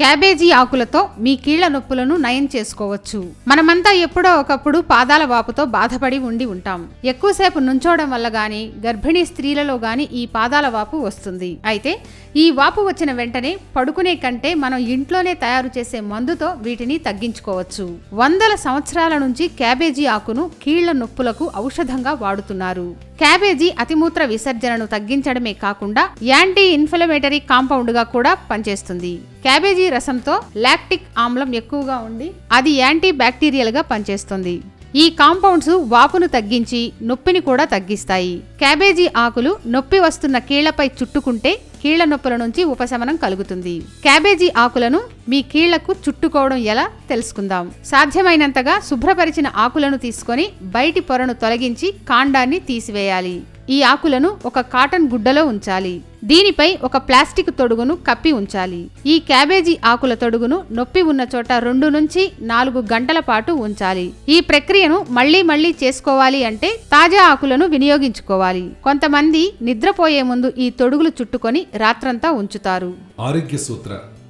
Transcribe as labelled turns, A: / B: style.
A: Cabbage ఆకులతో మీ కీళ్ళ నొప్పులను నయం చేసుకోవచ్చు. మనమంతా ఎప్పుడో ఒకప్పుడు పాదాల వాపుతో బాధపడి ఉండి ఉంటాం. ఎక్కువసేపు నుంచోవడం వల్ల గాని గర్భిణీ స్త్రీలలో గాని ఈ పాదాల వాపు వస్తుంది. అయితే ఈ వాపు వచ్చిన వెంటనే పడుకునే కంటే మనం ఇంట్లోనే తయారు చేసే మందుతో వీటిని తగ్గించుకోవచ్చు. వందల సంవత్సరాల నుంచి క్యాబేజీ ఆకును కీళ్ళ నొప్పులకు ఔషధంగా వాడుతున్నారు. క్యాబేజీ అతిమూత్ర విసర్జనను తగ్గించడమే కాకుండా యాంటీ ఇన్ఫ్లమేటరీ కాంపౌండ్గా కూడా పనిచేస్తుంది. క్యాబేజీ రసంతో లాక్టిక్ ఆమ్లం ఎక్కువగా ఉండి అది యాంటీ బ్యాక్టీరియల్గా పనిచేస్తుంది. ఈ కాంపౌండ్స్ వాపును తగ్గించి నొప్పిని కూడా తగ్గిస్తాయి. క్యాబేజీ ఆకులు నొప్పి వస్తున్న కీళ్ళపై చుట్టుకుంటే కీళ్ళ నొప్పుల నుంచి ఉపశమనం కలుగుతుంది. క్యాబేజీ ఆకులను మీ కీళ్ళకు చుట్టుకోవడం ఎలా తెలుసుకుందాం. సాధ్యమైనంతగా శుభ్రపరిచిన ఆకులను తీసుకొని బయటి పొరను తొలగించి కాండాన్ని తీసివేయాలి. ఈ ఆకులను ఒక కాటన్ గుడ్డలో ఉంచాలి. దీనిపై ఒక ప్లాస్టిక్ తొడుగును కప్పి ఉంచాలి. ఈ క్యాబేజీ ఆకుల తొడుగును నొప్పి ఉన్న చోట రెండు నుంచి నాలుగు గంటల పాటు ఉంచాలి. ఈ ప్రక్రియను మళ్ళీ మళ్ళీ చేసుకోవాలి అంటే తాజా ఆకులను వినియోగించుకోవాలి. కొంతమంది నిద్రపోయే ముందు ఈ తొడుగులు చుట్టుకొని రాత్రంతా ఉంచుతారు.
B: ఆరోగ్య సూత్ర.